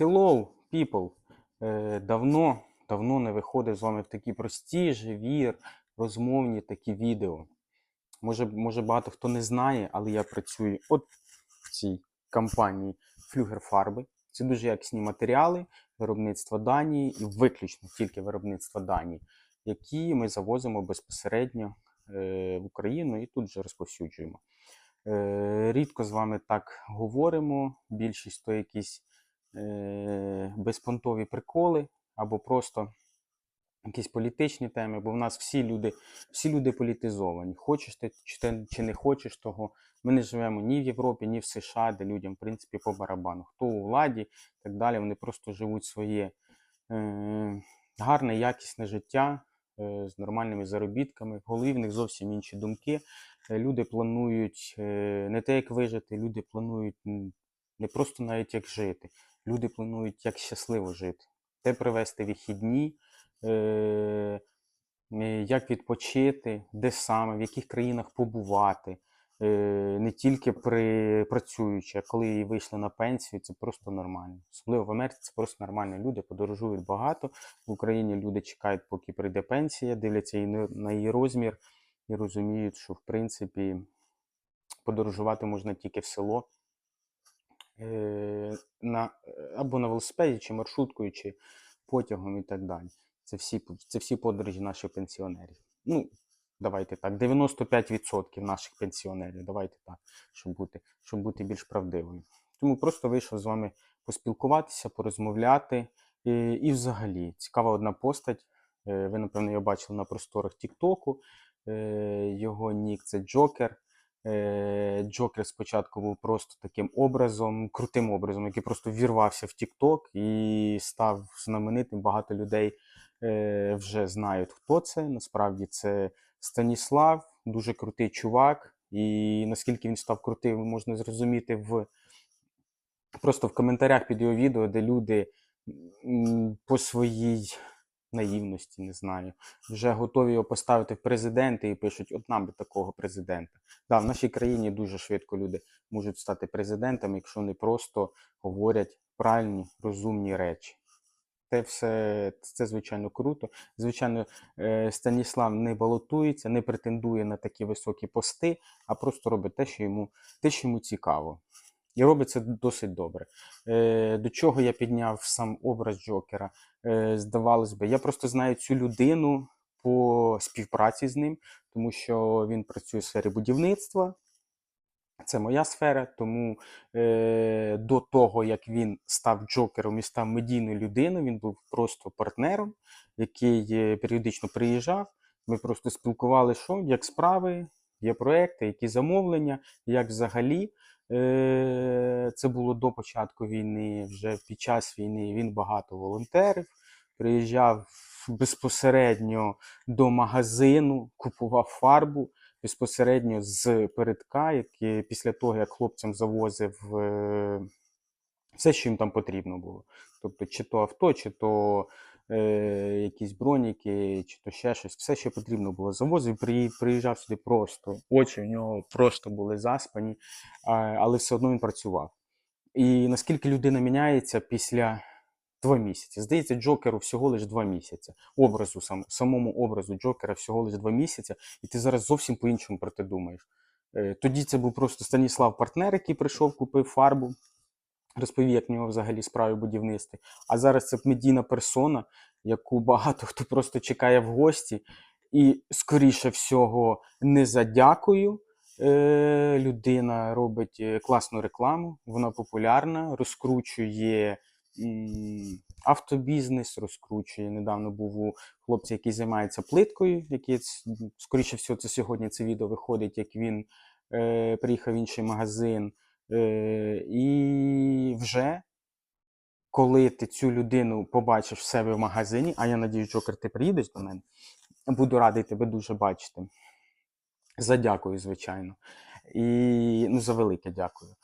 Hello, people! Е, давно, давно не виходив з вами в такі прості, живі, розмовні такі відео. Може, може багато хто не знає, але я працюю от в цій компанії Флюгер Фарби. Це дуже якісні матеріали виробництва Данії і виключно тільки виробництва Данії, які ми завозимо безпосередньо е, в Україну і тут же розповсюджуємо. Е, рідко з вами так говоримо. Більшість то якісь безпонтові приколи або просто якісь політичні теми, бо в нас всі люди, всі люди політизовані. Хочеш ти чи, чи не хочеш того. Ми не живемо ні в Європі, ні в США, де людям, в принципі, по барабану. Хто у владі і так далі, вони просто живуть своє е, гарне, якісне життя е, з нормальними заробітками. В голові в них зовсім інші думки. Е, Люди планують е, не те, як вижити, люди планують не просто навіть як жити. Люди планують, як щасливо жити, де провести вихідні, е, е, як відпочити, де саме, в яких країнах побувати. Е, Не тільки при працюючи, а коли і вийшли на пенсію, це просто нормально. Особливо в Америці це просто нормально. Люди подорожують багато. В Україні люди чекають, поки прийде пенсія, дивляться її на- її розмір і розуміють, що в принципі подорожувати можна тільки в село на, або на велосипеді, чи маршруткою, чи потягом і так далі. Це всі, це всі подорожі наших пенсіонерів. Ну, давайте так, 95% наших пенсіонерів, давайте так, щоб бути, щоб бути більш правдивою. Тому просто вийшов з вами поспілкуватися, порозмовляти. І, і взагалі, цікава одна постать. Е, Ви, напевно, його бачили на просторах Тіктоку. Е, Його нік це Джокер. Е, Джокер спочатку був просто таким образом, крутим образом, який просто вірвався в TikTok і став знаменитим. Багато людей е, вже знають, хто це. Насправді це Станіслав, дуже крутий чувак. І наскільки він став крутим, можна зрозуміти в просто в коментарях під його відео, де люди по своїй наївності, не знаю, вже готові його поставити в президенти і пишуть: от нам би такого президента. Да, в нашій країні дуже швидко люди можуть стати президентами, якщо вони просто говорять правильні, розумні речі. Це все це звичайно круто. Звичайно, е, Станіслав не балотується, не претендує на такі високі пости, а просто робить те, що йому, те, що йому цікаво. І робить це досить добре. Е, До чого я підняв сам образ Джокера? Е, Здавалось би, я просто знаю цю людину по співпраці з ним, тому що він працює в сфері будівництва. Це моя сфера, тому е, до того, як він став джокером і став медійною людиною, він був просто партнером, який е, періодично приїжджав. Ми просто спілкувалися, що як справи, є проекти, які замовлення, як взагалі. Е, це було до початку війни, вже під час війни він багато волонтерів, приїжджав безпосередньо до магазину, купував фарбу безпосередньо з передка, який після того, як хлопцям завозив е, все, що їм там потрібно було. Тобто, чи то авто, чи то якісь броніки, чи то ще щось, все, що потрібно було. Завозив, при, приїжджав сюди просто. Очі в нього просто були заспані, але все одно він працював. І наскільки людина міняється після два місяці. Здається, Джокеру всього лише два місяці. Образу, сам, самому образу Джокера всього лише два місяці, і ти зараз зовсім по-іншому про те думаєш. Е, Тоді це був просто Станіслав партнер, який прийшов, купив фарбу, розповів, як в нього взагалі справи будівництві. А зараз це медійна персона, яку багато хто просто чекає в гості, і, скоріше всього, не за дякую. Е, людина робить е, класну рекламу, вона популярна, розкручує автобізнес, розкручує. Недавно був у хлопця, який займається плиткою, який, скоріше всього, це сьогодні це відео виходить, як він е, приїхав в інший магазин. Е, і вже коли ти цю людину побачиш в себе в магазині, а я надію, Джокер, ти приїдеш до мене, буду радий тебе дуже бачити. За дякую, звичайно. І ну, за велике дякую.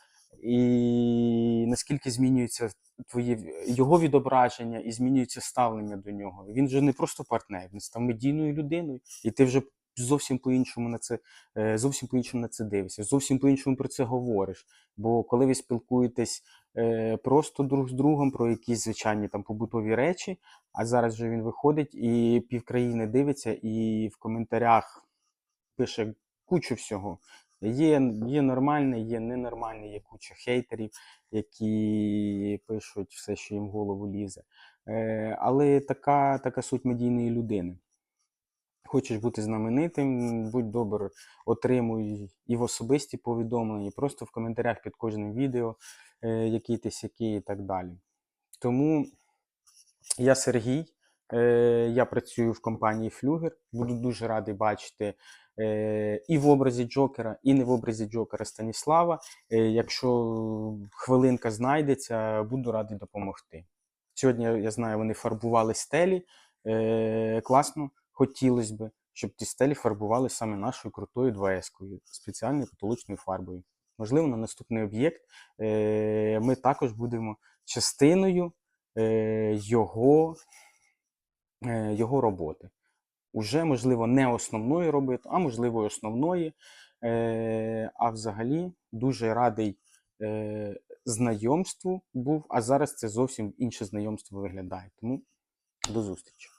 І наскільки змінюється твої його відображення і змінюється ставлення до нього. Він же не просто партнер, він став медійною людиною, і ти вже зовсім по-іншому на це, е, зовсім по-іншому на це дивишся, зовсім по-іншому про це говориш. Бо коли ви спілкуєтесь е, просто друг з другом про якісь звичайні там побутові речі, а зараз вже він виходить і півкраїни дивиться, і в коментарях пише кучу всього. Є, є нормальне, є ненормальне, є куча хейтерів, які пишуть все, що їм в голову лізе. Е, але така, така суть медійної людини. Хочеш бути знаменитим, будь добр, отримуй і в особисті повідомлення, і просто в коментарях під кожним відео, е, який ти сякий і так далі. Тому я Сергій, е, я працюю в компанії Флюгер. Буду дуже радий бачити е, і в образі Джокера, і не в образі Джокера Станіслава. Якщо хвилинка знайдеться, буду радий допомогти. Сьогодні я знаю, вони фарбували стелі. Класно, хотілося б, щоб ті стелі фарбували саме нашою крутою 2С-кою, спеціальною потолочною фарбою. Можливо, на наступний об'єкт е, ми також будемо частиною е, його, е, його роботи. Уже, можливо, не основної роботи, а можливо, основної. А взагалі дуже радий знайомству був, а зараз це зовсім інше знайомство виглядає. Тому до зустрічі.